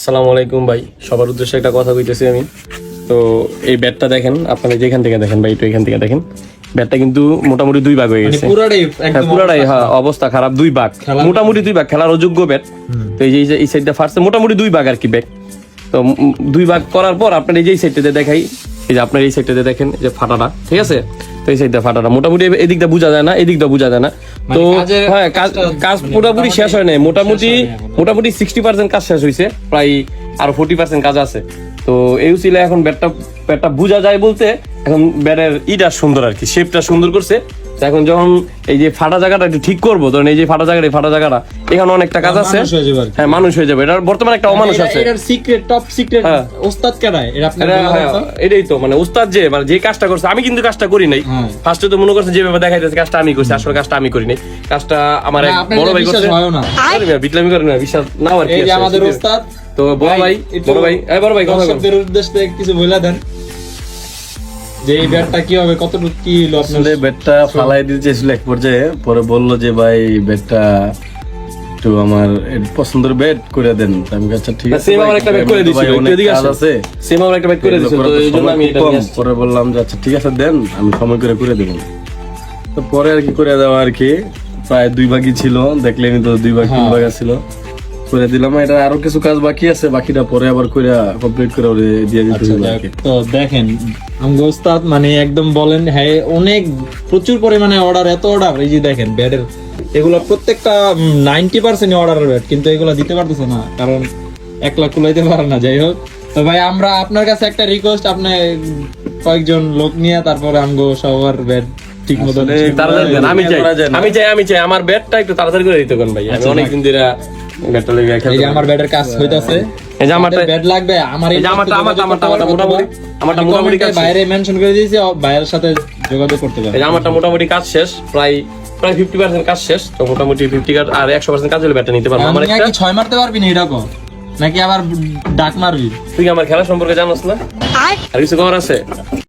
আসসালামু আলাইকুম ভাই। সবার উদ্দেশ্যে একটা কথা কইতেছি আমি। তো এই ব্যাটটা দেখেন আপনারা যেখান থেকে দেখেন ভাই একটু এখান থেকে দেখেন। ব্যাটটা কিন্তু মোটামুটি দুই ভাগ হয়ে মানে গেছে। পুরোটাই হ্যাঁ একদম পুরাটাই হ্যাঁ অবস্থা খারাপ দুই ভাগ। মোটামুটি দুই ভাগ খেলার অযোগ্য ব্যাট। তো এই যে এই সাইডটা ফার্স্টে মোটামুটি দুই ভাগ আর কি ব্যাগ তো দুই ভাগ করার পর আপনার এই যে এই সাইডটাতে দেখাই। এই যে আপনার এই সাইডটাতে দেখেন যে ফাটাটা ঠিক আছে? তো এই সাইডটা ফাটাটা। মোটামুটি এদিকটা বোঝা যায় না এদিকটা বোঝা যায় না। তো হ্যাঁ কাজ কাজ মানে পুরোপুরি মোটামুটি শেষ হয় নাই। মোটামুটি। মোটামুটি সিক্সটি পার্সেন্ট কাজ শেষ হয়েছে প্রায় আর ফোর্টি পার্সেন্ট কাজ আছে। তো এই ছিল এখন ব্যাটটা ব্যাটটা বোঝা যায় বলতে এখন ব্যাটের ইটা সুন্দর আর কি। শেপটা সুন্দর করছে। এখন যখন এই যে ফাটা জায়গাটা একটু ঠিক করব ধরেন এই যে ফাটা জায়গাটা এই ফাটা জায়গাটা এখানে অনেকটা কাজ আছে হয়ে। হ্যাঁ মানুষ হয়ে যাবে এটার বর্তমানে একটা অমানুষ আছে এটার সিক্রেট টপ সিক্রেট হ্যাঁ। ওস্তাদ কেডায় এটা এটা- হ্যাঁ? এটাই তো মানে উস্তাদ যে মানে যে কাজটা করছে আমি কিন্তু কাজটা করি নাই হ্যাঁ। ফার্স্টে তো মনে করছে যেভাবে দেখাইতেছে কাজটা আমি করছি আসলে কাজটা আমি করি নাই কাজটা আমার এক বড় ভাই করছে না। বিটলামি করে না বিশ্বাস নাও আর কি আমাদের। ওস্তাদ তো বড় ভাই বড় ভাই বড় ভাই কথা। উদ্দেশ্যে কিছু বলে দেন যে এই ব্যাটটা কি হবে কতটুকু কি হলো আসলে ব্যাটটা ফালাই দিতে চেয়েছিল এক পর্যায়ে পরে বলল যে ভাই ব্যাটটা একটু আমার পছন্দের ব্যাট করে দেন। আমি আচ্ছা ঠিক আছে সেম আমার একটা ব্যাট করে দিছিল এদিকে আছে। সেম আমার একটা ব্যাট করে দিছিল তো তো এই জন্য আমি এটা। পরে বললাম যে আচ্ছা ঠিক আছে দেন আমি সময় করে করে দেবো। তো পরে আর কি করে দেওয়া আর কি প্রায় দুই ভাগই ছিল দেখলেনি তো দুই ভাগ তিন হ্যাঁ। ভাগ ছিল। করে দিলাম এটা আরও কিছু কাজ বাকি আছে বাকিটা পরে আবার করে কমপ্লিট করে ওরে দিয়ে দিতে আচ্ছা হবে। তো দেখেন আমগো ওস্তাদ মানে একদম বলেন হ্যাঁ অনেক প্রচুর পরিমাণে অর্ডার এত অর্ডার এই যে দেখেন ব্যাটের এগুলো প্রত্যেকটা নাইনটি পার্সেন্ট অর্ডারের ব্যাট কিন্তু এগুলো দিতে পারতেছে না কারণ এক লাখ কুলাইতে পারে না যাই হোক তো ভাই আমরা আপনার কাছে একটা রিকোয়েস্ট আপনি কয়েকজন লোক নিয়ে তারপরে আমগো সবার ব্যাট ঠিক মতো আমি চাই। আমি চাই আমি চাই আমার ব্যাটটা একটু তাড়াতাড়ি করে দিতে পারেন ভাই আমি আচ্ছা, অনেকদিন ধরে ব্যাটটা লেগে এই যে আমার ব্যাটের কাজ হইতাছে। এই যে আমারটা- ব্যাট লাগবে আমার এই যে আমারটা- আমারটা- আমারটা- আমারটা মোটামুটি- আমারটা মোটামুটি কাজ শেষ। বাইরে মেনশন করে দিয়েছি বাইরের সাথে যোগাযোগ করতে পারে এই যে আমারটা মোটামুটি কাজ শেষ প্রায় প্রায় ফিফটি পার্সেন্ট কাজ শেষ তো মোটামুটি ফিফটি আর একশো পার্সেন্ট কাজ হলে ব্যাটটা নিতে পারব। আমার একটা ছয় মারতে পারবি না এরকম? নাকি আবার ডাক মারবি? তুই আমার খেলা সম্পর্কে জানোস না? আর কিছু খবর আছে?